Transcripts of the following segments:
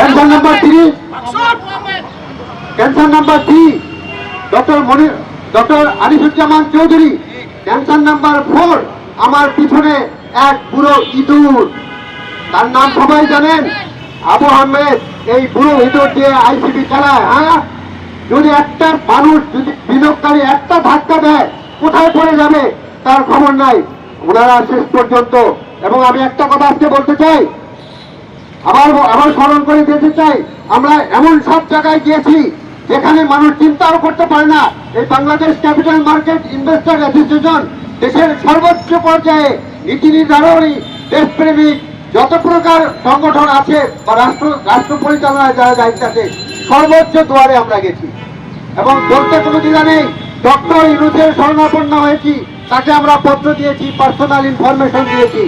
Cancer number three cancer number three doctor Monir doctor Arifuzzaman Chowdhury cancer number four আমার পিছনে এক বুড়ো ইঁদুর। তার নাম সবাই জানেন? আবু আহমেদ এই বুড়ো ইঁদুর দিয়ে আইসিবি চালায় হ্যাঁ? যদি একটা মানুষ যদি বিনিয়োগকারী একটা ধাক্কা দেয় কোথায় পড়ে যাবে? তার খবর নাই। ওনারা শেষ পর্যন্ত। এবং আমি একটা কথা আজকে বলতে চাই আবার আবার স্মরণ করে দিতে চাই। আমরা এমন সব জায়গায় গিয়েছি যেখানে মানুষ চিন্তাও করতে পারে না। এই Bangladesh capital market investor association দেশের সর্বোচ্চ পর্যায়ে নীতি নির্ধারণী, দেশপ্রেমিক, যত প্রকার সংগঠন আছে বা রাষ্ট্র রাষ্ট্র পরিচালনায় যারা দায়িত্ব আছে, সর্বোচ্চ দুয়ারে আমরা গেছি। এবং বলতে কোনো দ্বিধা নেই, ডক্টর ইউনুসের শরণাপন্ন হয়েছি, তাকে আমরা পত্র দিয়েছি পার্সোনাল ইনফরমেশন দিয়েছি।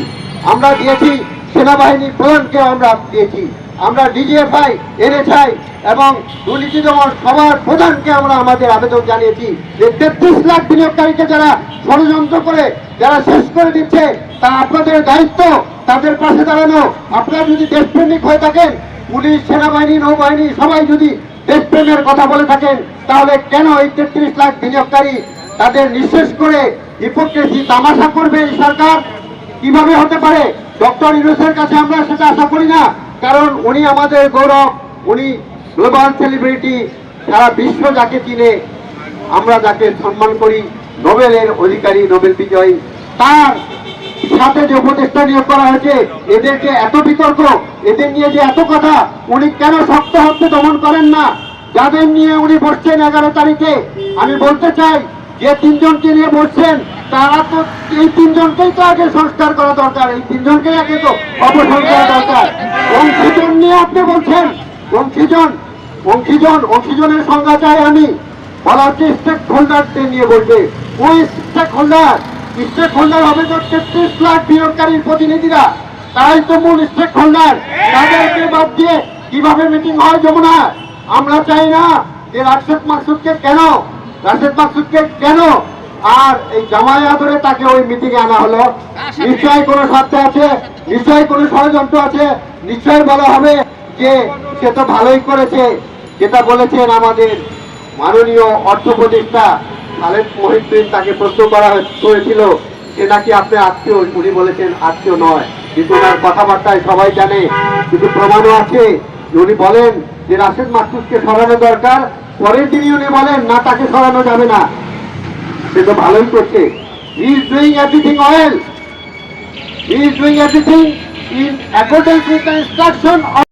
আমরা দিয়েছি সেনাবাহিনী প্রধানকে আমরা দিয়েছি। আমরা ডিজিএফআই, এনএসআই এবং দুর্নীতি দমন সবার প্রধানকে আমরা আমাদের আবেদন জানিয়েছি যে তেত্রিশ লাখ বিনিয়োগকারীকে যারা ষড়যন্ত্র করে, যারা শেষ করে দিচ্ছে, তা আপনাদের দায়িত্ব, তাদের পাশে দাঁড়ানো। আপনারা যদি দেশপ্রেমিক হয়ে থাকেন, পুলিশ, সেনাবাহিনী, নৌবাহিনী, সবাই যদি দেশপ্রেমের কথা বলে থাকেন, তাহলে কেন এই তেত্রিশ লাখ বিনিয়োগকারী তাদের নিঃশেষ করে হিপোক্রেসি তামাশা করবে এই সরকার? কীভাবে হতে পারে? ডক্টর ইউনুসের কাছে আমরা সেটা আশা করি না। কারণ উনি আমাদের গৌরব, উনি গ্লোবাল সেলিব্রিটি, সারা বিশ্ব যাকে চিনে, আমরা যাকে সম্মান করি, নোবেলের অধিকারী, নোবেল বিজয়ী। তার সাথে যে উপদেষ্টা নিয়োগ করা হয়েছে, এদেরকে এত বিতর্ক, এদের নিয়ে যে এত কথা, উনি কেন শক্ত হতে দমন করেন না? যাদের নিয়ে উনি বসছেন এগারো তারিখে, আমি বলতে চাই যে তিনজনকে নিয়ে বসছেন তারা তো এই তিনজনকেই তো আগে সংস্কার করা দরকার, এই তিনজনকেই আগে তো অপসারণ করা দরকার। অংশীজন নিয়ে আপনি বলছেন, অংশীজন অংশীজন, অংশীজনের সংজ্ঞা চাই আমি। বলা হচ্ছে স্টেক হোল্ডারদের নিয়ে বলবে, ওই স্টেক হোল্ডার স্টেক হোল্ডার হবে তো তেত্রিশ লাখ বিনিয়োগকারীর প্রতিনিধিরা। তারাই তো মূল স্টেক হোল্ডার তাদেরকে বাদ দিয়ে কীভাবে মিটিং হয় যমুনা? আমরা চাই না যে রাশেদ মাকসুদকে কেন রাশেদ মাকসুদকে কেন? আর এই জামাই আদরে তাকে ওই মিটিং আনা হলো। নিশ্চয়ই কোনো স্বার্থ আছে, নিশ্চয়ই কোনো ষড়যন্ত্র আছে। নিশ্চয়ই বলা হবে যে সে তো ভালোই করেছে। যেটা বলেছেন আমাদের মাননীয় অর্থ উপদেষ্টা খালেদ মহিদ্দিন তাকে প্রশ্ন করা হয়েছিল সে নাকি আপনি আত্মীয়? উনি বলেছেন আত্মীয় নয়। কিন্তু ওনার কথাবার্তায় সবাই জানে, কিন্তু প্রমাণও আছে উনি বলেন যে রাশেদ মাসুদকে সরানো দরকার। পরের দিনই উনি বলেন, না, তাকে সরানো যাবে না। সে তো ভালোই করছে। He is doing everything well he is doing everything in accordance with the instruction